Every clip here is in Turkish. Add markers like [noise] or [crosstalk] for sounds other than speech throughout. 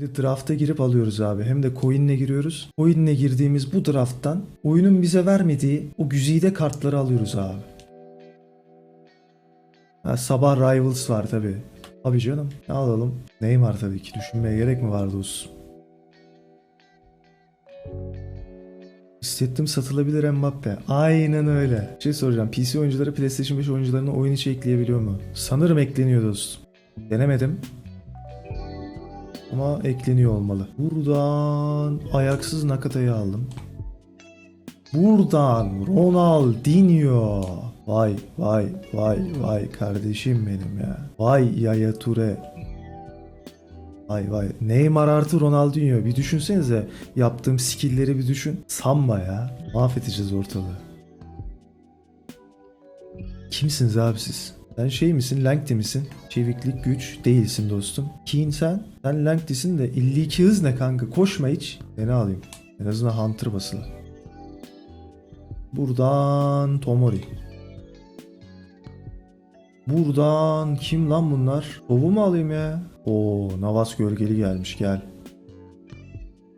Şimdi draft'a girip alıyoruz abi. Hem de coin'le giriyoruz. Coin'le girdiğimiz bu draft'tan oyunun bize vermediği o güzide kartları alıyoruz abi. Ha, sabah Rivals var tabi. Abi canım ne alalım? Neymar tabii ki. Düşünmeye gerek mi var dostum? Hissettim satılabilir Mbappe. Aynen öyle. Bir şey soracağım. PC oyuncuları PlayStation 5 oyuncularına oyun içi ekleyebiliyor mu? Sanırım ekleniyor dostum. Denemedim. Ama ekleniyor olmalı. Buradan ayaksız Nakata'yı aldım. Buradan Ronaldinho. Vay vay vay vay kardeşim benim ya. Vay Yaya Ture. Vay vay. Neymar artı Ronaldinho. Bir düşünsenize. Yaptığım skill'leri bir düşün. Samba ya. Mahvedeceğiz ortalığı. Kimsiniz abi siz? Sen şey misin? Langti misin? Çeviklik güç değilsin dostum. Keen sen? Sen Langti'sin de 52 hız ne kanka? Koşma hiç. Seni alayım. En azından Hunter basılı. Buradan Tomori. Buradan kim lan bunlar? Ovu mu alayım ya? Oo Navas gölgeli gelmiş gel.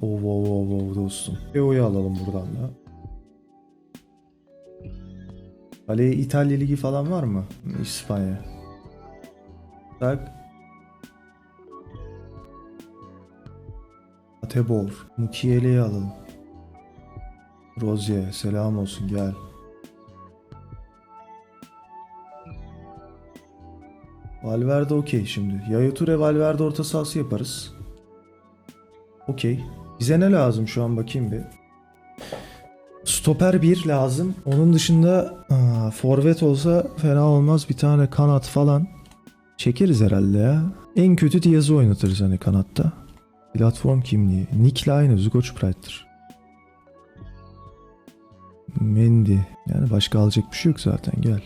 Oo oo oo oo dostum. Teo'yu alalım buradan da. Kaleye İtalya Ligi falan var mı? İspanya. Tak. Atebor. Mukiele'yi alalım. Rozier selam olsun gel. Valverde okey şimdi. Yaya Toure Valverde orta sahası yaparız. Okey. Bize ne lazım şu an bakayım bir. Stoper 1 lazım. Onun dışında aa, forvet olsa fena olmaz. Bir tane kanat falan. Çekeriz herhalde ya. En kötü Diaz'ı oynatırız hani kanatta. Platform kimliği. Nick'le aynı. Zugoc Pride'dır. Mendy. Yani başka alacak bir şey yok zaten gel.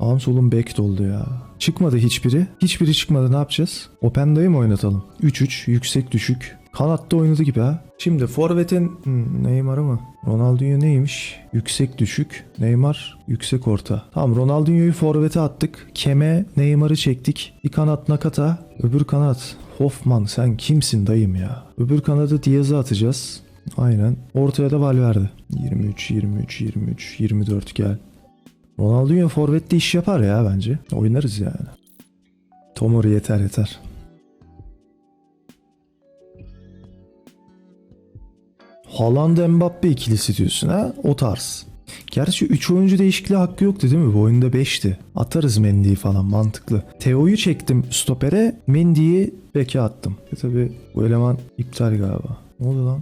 Ağam solum back doldu ya. Çıkmadı hiçbiri. Hiçbiri çıkmadı ne yapacağız? Openda'yı mı oynatalım? 3-3 yüksek düşük. Kanatta oynadı gibi ha. Şimdi Forvet'in hmm, Neymar'ı mı? Ronaldinho neymiş? Yüksek düşük. Neymar yüksek orta. Tamam Ronaldinho'yu Forvet'e attık. Keme Neymar'ı çektik. Bir kanat Nakata. Öbür kanat Hoffman sen kimsin dayım ya? Öbür kanadı Diaz'ı atacağız. Aynen. Ortaya da Valverde. 23, 23, 23, 24 gel. Ronaldinho forvette iş yapar ya bence. Oynarız yani. Tomori yeter yeter. Haaland Mbappe ikilisi diyorsun ha? O tarz. Gerçi 3 oyuncu değişikliği hakkı yoktu değil mi? Bu oyunda 5'ti. Atarız Mendy'yi falan mantıklı. Teo'yu çektim stopere. Mendy'yi beke attım. E tabi bu eleman iptal galiba. Ne oldu lan?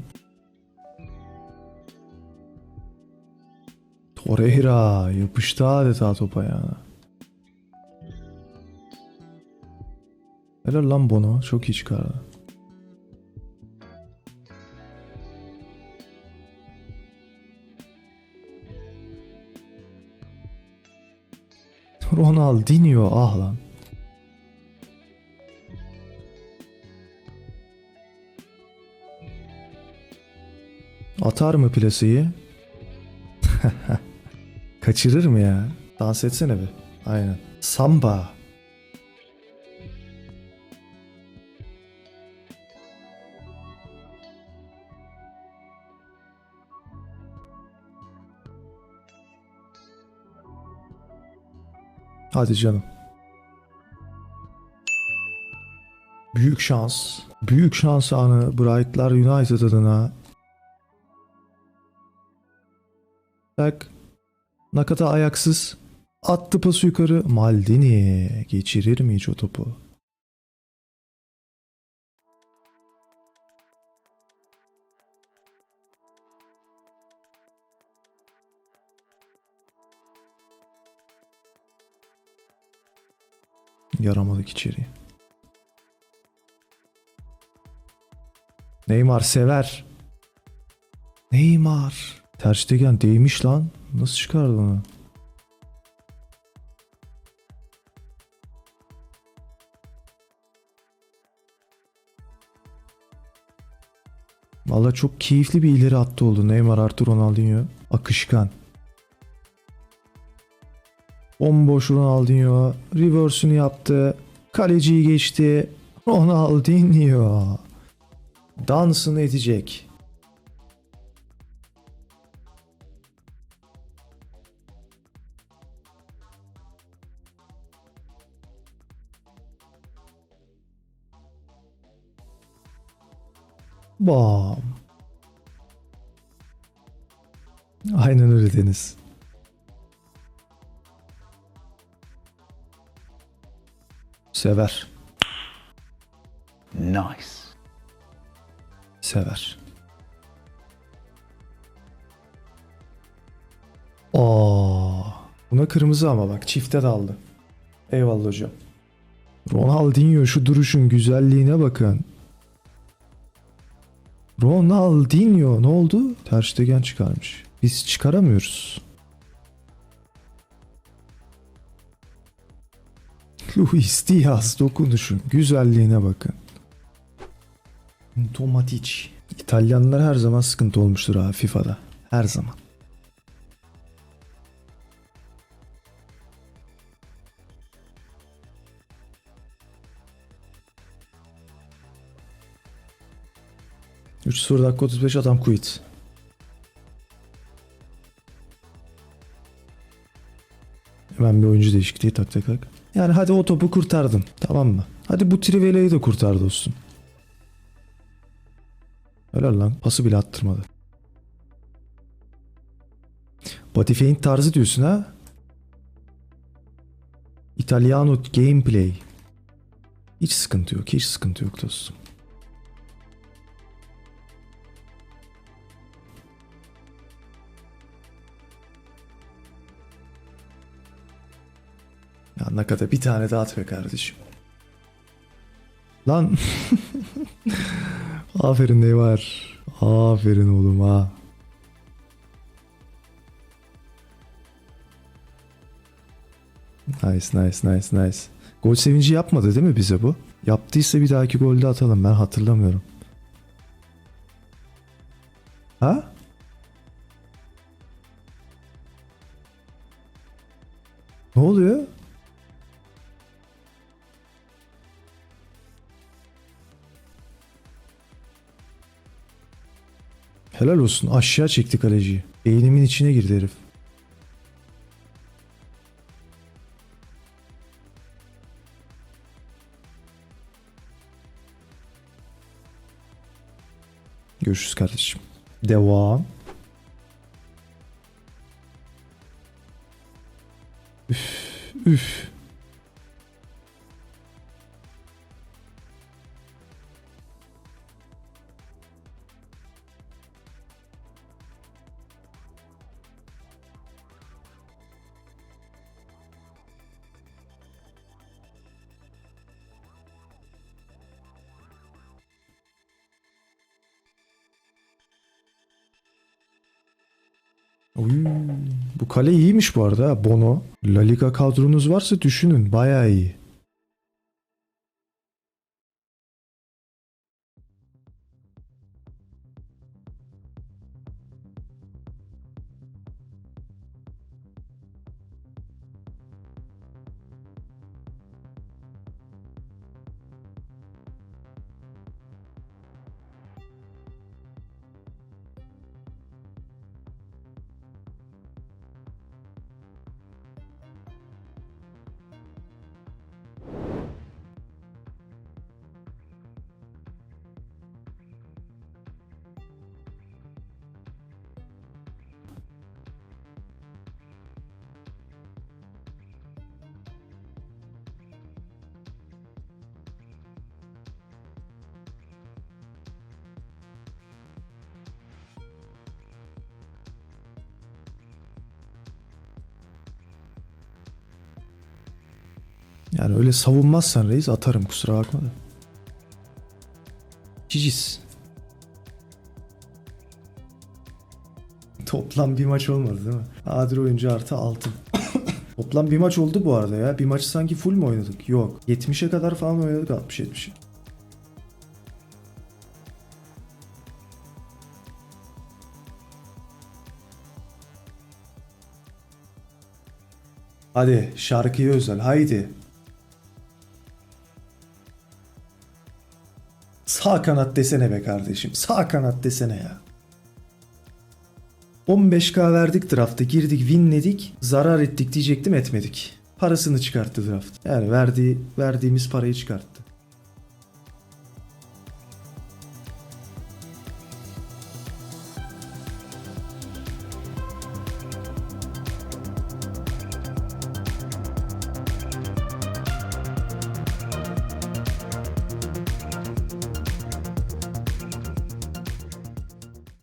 Torreira yapıştı adeta topa ya. Helal lan Bono. Çok iyi çıkardı. Ronaldinho ah lan. Atar mı plaseyi? [laughs] Kaçırır mı ya? Dans etsene bir. Aynen. Samba. Hadi canım. Büyük şans. Büyük şans anı Brightlar United adına. Tak. Nakata ayaksız. Attı pası yukarı. Maldini. Geçirir mi hiç o topu? Yaramadık içeri. Neymar sever. Neymar. Ter Stegen değmiş lan. Nasıl çıkardı onu? Valla çok keyifli bir ileri attı oldu Neymar artı Ronaldinho. Akışkan. Bomboş Ronaldinho. Reverse'ünü yaptı. Kaleciyi geçti. Ronaldinho. Dansını edecek. Bam. Aynen öyle Deniz. Sever. Nice. Sever. Aa, buna kırmızı ama bak çifte daldı. Eyvallah hocam. Ronaldinho şu duruşun güzelliğine bakın. Ronaldinho ne oldu? Ter Stegen çıkarmış. Biz çıkaramıyoruz. Luis Diaz dokunuşun güzelliğine bakın. Tomatic. İtalyanlar her zaman sıkıntı olmuştur abi FIFA'da. Her zaman. Üç 0 dakika 35 adam quit. Hemen bir oyuncu değişikliği tak tak tak. Yani hadi o topu kurtardın. Tamam mı? Hadi bu Trivella'yı da kurtar dostum. Helal lan. Pası bile attırmadı. Body feint tarzı diyorsun ha? Italiano gameplay. Hiç sıkıntı yok. Hiç sıkıntı yok dostum. Ya ne kadar bir tane daha at be kardeşim. Lan. [laughs] Aferin Neymar. Aferin oğlum ha. Nice nice nice nice. Gol sevinci yapmadı değil mi bize bu? Yaptıysa bir dahaki golde atalım ben hatırlamıyorum. Ha? Ne oluyor? Helal olsun aşağı çekti kaleciyi. Beynimin içine girdi herif. Görüşürüz kardeşim. Devam. Üf, üf. Uy, bu kale iyiymiş bu arada. Bono. La Liga kadronuz varsa düşünün. Bayağı iyi. Yani öyle savunmazsan reis atarım kusura bakma da. Cicis. [laughs] Toplam bir maç olmadı değil mi? Adil oyuncu artı altın. [coughs] Toplam bir maç oldu bu arada ya. Bir maçı sanki full mu oynadık? Yok. 70'e kadar falan oynadık 60-70'e. Hadi şarkıya özel haydi. Sağ kanat desene be kardeşim. Sağ kanat desene ya. 15k verdik draftta girdik winledik zarar ettik diyecektim etmedik. Parasını çıkarttı draft. Yani verdiği, verdiğimiz parayı çıkarttı.